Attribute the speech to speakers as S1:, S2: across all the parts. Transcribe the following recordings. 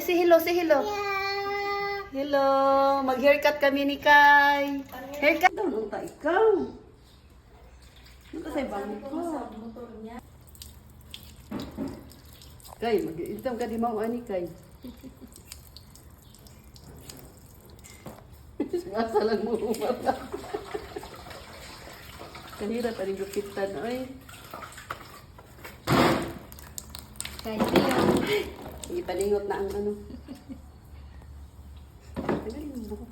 S1: say hello, say hello. Hello, mag-haircut kami ni Kai. Haircut daw nung ta ikaw. Ano ka sa ibang ko? Kay, mag-itam ka di mo ani Kay. Asa lang mo umala. Kanira pa rin gupitan, oy.
S2: Kay Tio.
S1: Ipalingot na ang ano. Ano yung buhok?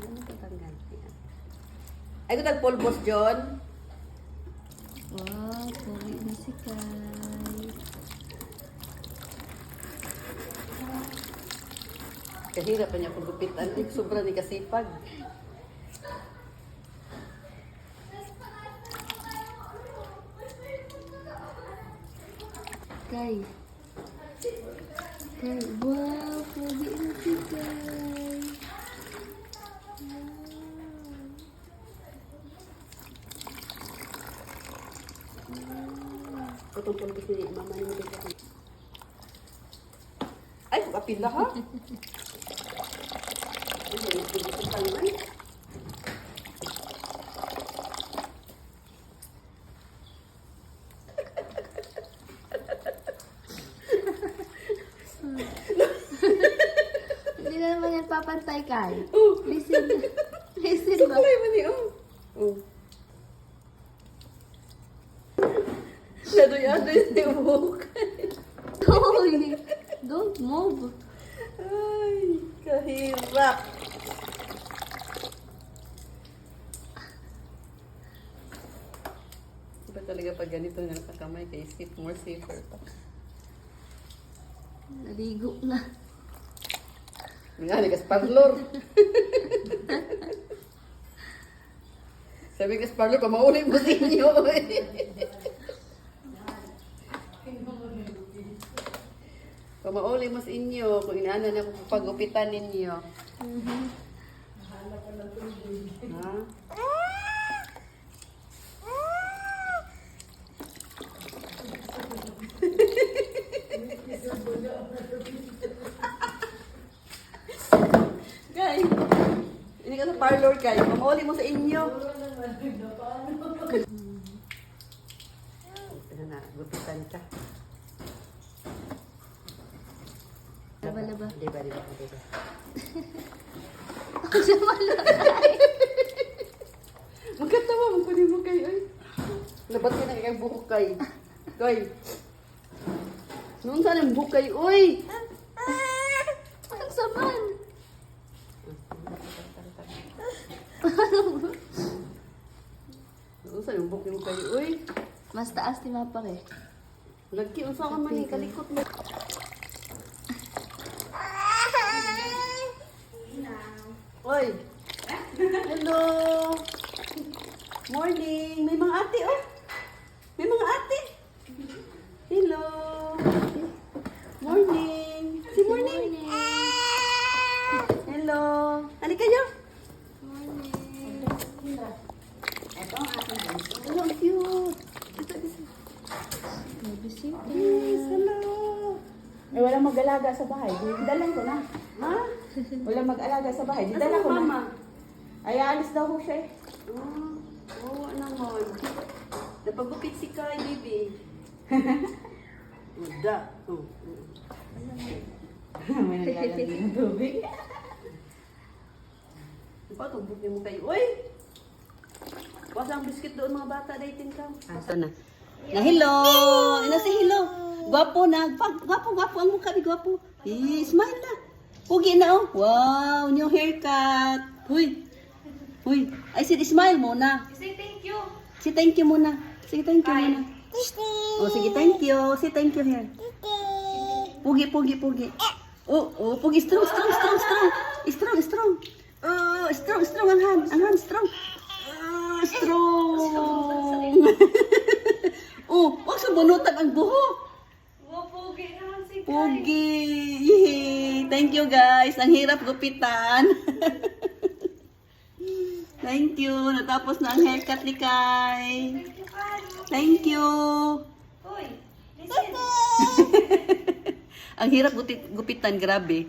S1: Ano ito tanggal? Ay, ito tagpulbos, John.
S2: Wow, puri na si Kay.
S1: Kahirap pa niya paggupitan. Sobra ni kasipag.
S2: Kay. Kay, wow, puri na si Kay.
S1: Itong pulbos ni mama ni Mabel. Ay, kapila ha? Ay, may pulbos ang tangan.
S2: Na naman yan papantay, Kay.
S1: Oh,
S2: Listen. Listen ba?
S1: suklay mo ni oh. Oh. Ladoy-adoy sa buhok.
S2: Hoy! Don't move.
S1: Ay, kahirap. Iba talaga pag ganito na nakakamay kay safe, more safer pa.
S2: Naligo na.
S1: Nga, nagas parlor. Sabi kas parlor, pamauli mo sa inyo. mo sa inyo kung inaano na kung pagupitan ninyo. Ha? Guys, hindi ka sa parlor guys. Pamauli mo sa inyo. Ano na, gupitan ka.
S2: Laba-laba.
S1: Di ba, di ba, di ba?
S2: Ako siya malaki.
S1: Magkatawa, magkunin mo kayo. Ay. Labat ka na kay buhok kay. Kay. Noon saan ang buhok kay? Uy!
S2: Ang saman.
S1: Noon saan ang buhok mo kay? Uy!
S2: Mas taas ni Mapa eh.
S1: Lagi, unsa ka man eh, kalikot mo. Oy! Hello! Morning! May mga ate, oh! May mga ate! Hello! Morning! Si morning! Hello! Ano kayo? Hello, cute! Ito, ito.
S2: Mabisita.
S1: Yes, hello!
S3: Eh, walang mag-alaga sa bahay. Di dalan ko na.
S1: Ma?
S3: Walang mag-alaga sa bahay. Di
S1: Nasaan
S3: dala ko
S1: mama?
S3: na. Ay, alis daw ho siya eh.
S1: Ah, oo naman. Napagupit si Kai, baby. Uda. Oh.
S3: May naglalagay ng tubig.
S1: Diba, tumbok niyo mo kayo. Uy! Wasa ang biscuit doon mga bata, dating ka. Asa na? Na hello! Ina si hello! Gwapo na. Pag, gwapo, gwapo ang mukha ni gwapo. Eh, smile na. Pugi na oh. Wow, new haircut. Huy. Huy. Ay, sige, smile muna.
S2: Say thank you.
S1: Si thank you muna. Sige, thank you muna. Oh, sige, thank you. Si thank you here. Pugi, pugi, pugi. Oh, oh, pugi. Strong, strong, strong, strong. Strong, strong. Oh, strong, strong ang hand. Ang hand, strong. Ah, strong. oh, wag sa bunutan ang buhok.
S2: Wapogi naman si
S1: Pugi. Yay. Thank you, guys. Ang hirap gupitan. Thank you. Natapos na ang haircut ni Kai. Thank you.
S2: Uy.
S1: Ang hirap gupitan, grabe.